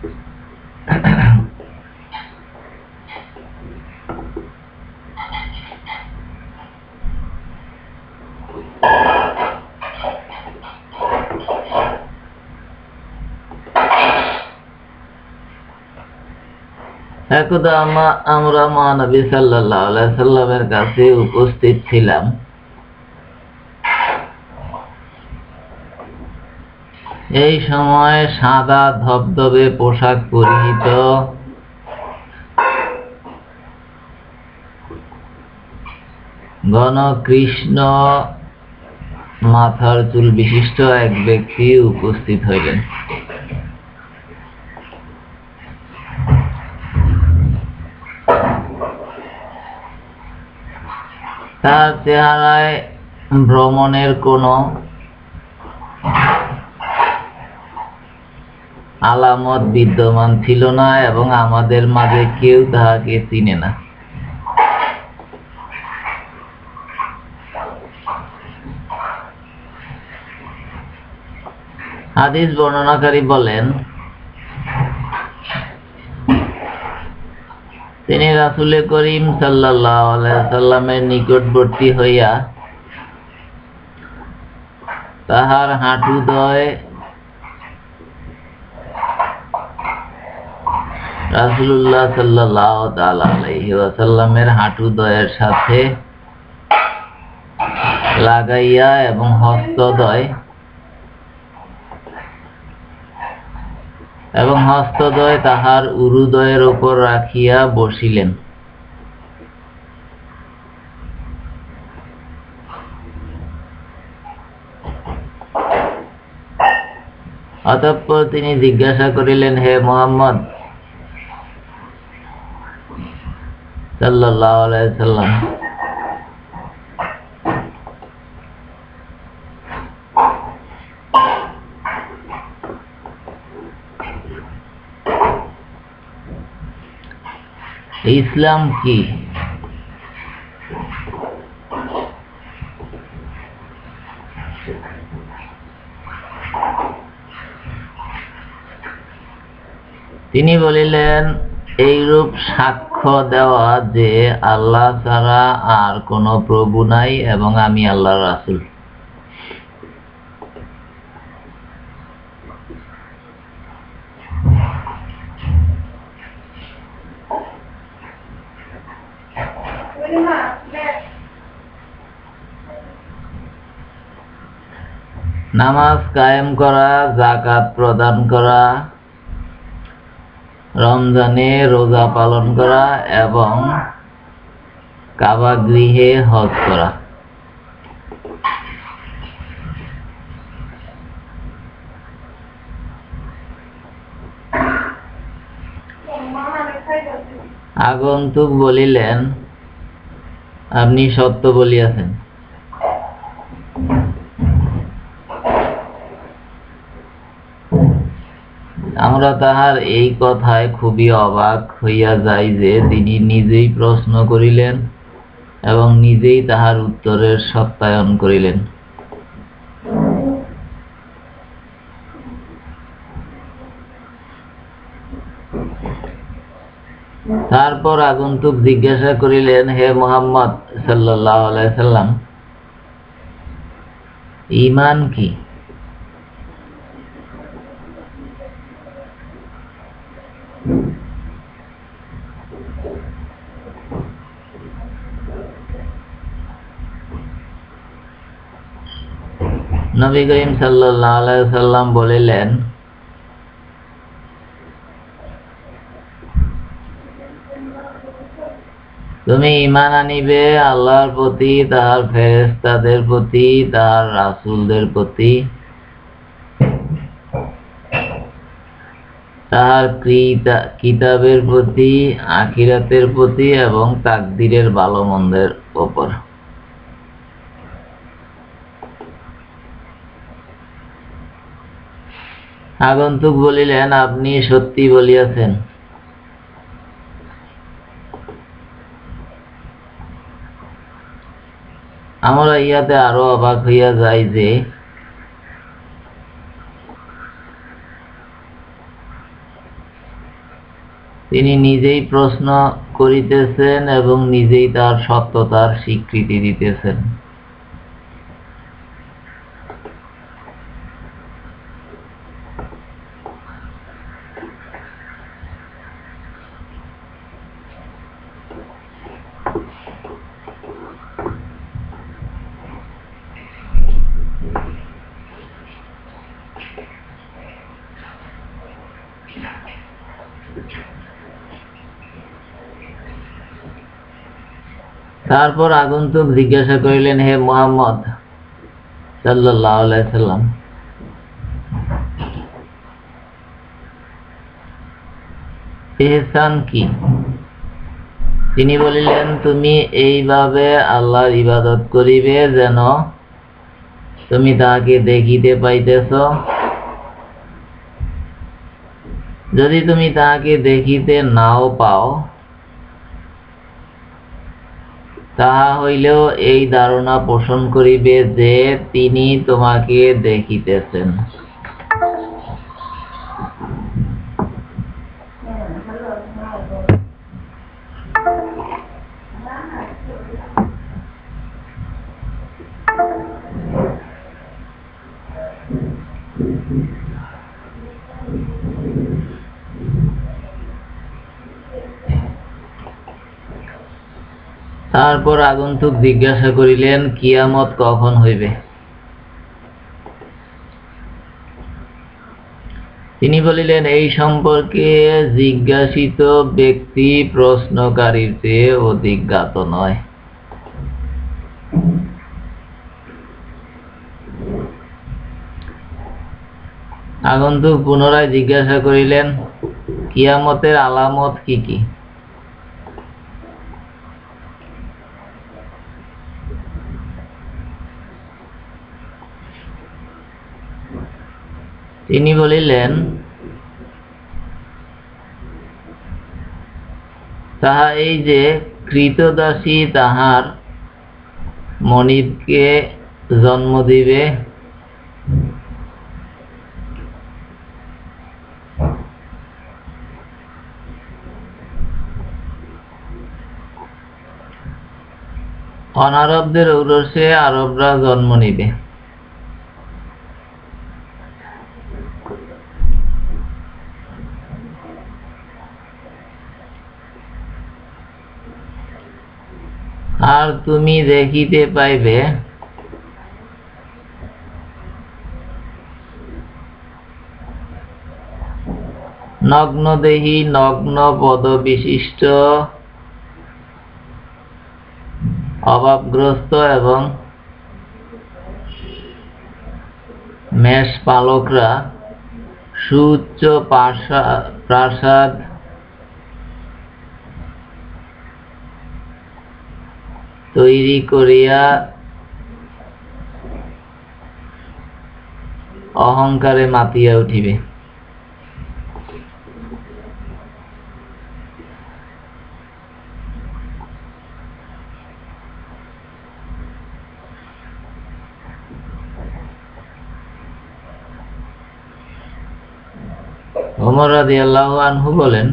একদা আমরা মহানবী আলাইহি সাল্লামের কাছে উপস্থিত ছিলাম। এই সময় সাদা ধবধবে পোশাক পরিহিত। ঘন কৃষ্ণ মাথার চুল বিশিষ্ট এক ব্যক্তি উপস্থিত হইলেন। তার চেহারায় ভ্রমণের কোনো আলামত বিদ্যমান ছিল না এবং আমাদের মাঝে কেউ তাহাকে চিনে না। হাদিস বর্ণনাকারী বলেন, তিনি রাসুলে করিম সাল্লামের নিকটবর্তী হইয়া তাহার হাঁটুদয় হাঁটুদয়ের সাথে লাগাইয়া এবং হস্তদয় এবং হস্তদ্বয় তাহার উরুদয়ের উপর রাখিয়া বসিলেন। অতঃপর তিনি জিজ্ঞাসা করিলেন, হে মোহাম্মদ আলাইহি সাল্লাম ইসলাম কি? তিনি বলিলেন এইরূপ সাক্ষ্য দেওয়া যে আল্লাহ ছাড়া আর কোনো প্রভু নাই এবং আমি আল্লাহর রাসূল। নামাজ কায়েম করা জাকাত প্রদান করা রমজানে রোজা পালন করা এবং কাবা গৃহে হজ করা। আগন্তুক বলিলেন আপনি সত্য বলিয়াছেন। আমরা তাহার এই কথায় খুবই অবাক হইয়া যাই যে তিনি নিজেই প্রশ্ন করিলেন এবং নিজেই তাহার উত্তরের সত্যায়ন করিলেন। তারপর আগন্তুক জিজ্ঞাসা করিলেন, হে মোহাম্মদ আলাইহি সাল্লাম, ঈমান কি? নবী করিম সাল্লাম বলিলেন, তুমি ঈমান আনিবে আল্লাহর প্রতি, তাহার ফেরেশতাদের প্রতি, তাহার রাসূলদের প্রতি। তাহার কিতাবের প্রতি, আখিরাতের প্রতি এবং তাকদিরের ভালো মন্দের ওপর। আগন্তুক বলিলেন, আপনি সত্যি বলিয়াছেন। আমরা ইয়াতে আরও অবাক হইয়া যাই যে, তিনি নিজেই প্রশ্ন করিতেছেন এবং নিজেই তার সত্যতার স্বীকৃতি দিতেছেন। তারপর আগন্তুক জিজ্ঞাসা করিলেন, হে মোহাম্মদ সাল্লাম। এহসান কি? তিনি বলিলেন, তুমি এইভাবে আল্লাহর ইবাদত করিবে যেন তুমি তাহাকে দেখিতে পাইতেছ। যদি তুমি তাহাকে দেখিতে নাও পাও, তাহা হইলেও এই ধারণা পোষণ করিবে যে তিনি তোমাকে দেখিতেছেন। তারপর আগন্তুক জিজ্ঞাসা করিলেন, কিয়ামত কখন হইবে? তিনি বলিলেন, এই সম্পর্কে জিজ্ঞাসিত ব্যক্তি প্রশ্নকারীর চেয়ে অধিক জ্ঞাত নয়। আগন্তুক পুনরায় জিজ্ঞাসা করিলেন, কিয়ামতের আলামত কি কি? তিনি বলিলেন, তাহা এই যে কৃতদাসী তাহার মনিবকে জন্ম দিবে, অনারবদের ঔরসে আরবরা জন্ম নিবে। আর তুমি দেখিতে পাইবে। নগ্নদেহী নগ্ন পদ বিশিষ্ট অভাবগ্রস্ত এবং মেষ পালকরা সুউচ্চ প্রাসাদ তৈরি করিয়া অহংকারে মাতিয়া উঠিবে। ওমর রাজি আল্লাহ আনহু বলেন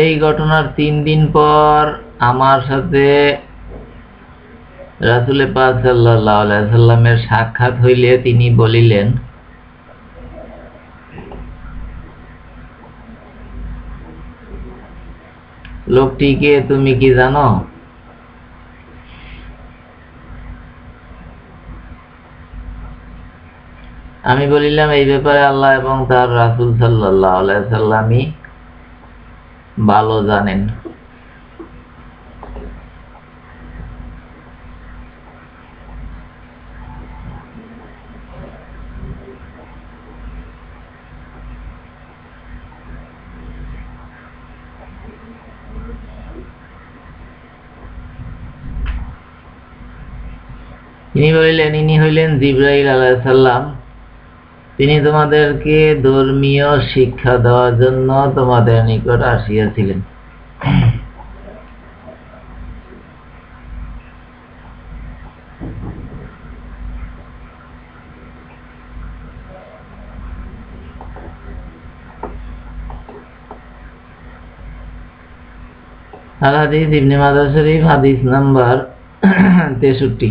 এই ঘটনার তিন দিন পর আমার সাথে রাসুলে পাক সাক্ষাৎ হইলে তিনি বলিলেন, লোকটিকে তুমি কি জানো? আমি বলিলাম, এই ব্যাপারে আল্লাহ এবং তার রাসুল সাল্লাহ আলাই সাল্লামই ভালো জানেন। তিনি বলিলেন ইনি হইলেন জিব্রাইল আলাইসাল্লাম তিনি তোমাদেরকে ধর্মীয় শিক্ষা দেওয়ার জন্য তোমাদের নিকট আসিয়াছিলেন। হাদিস ইবনে মাজাহ শরীফ হাদিস নাম্বার তেষট্টি।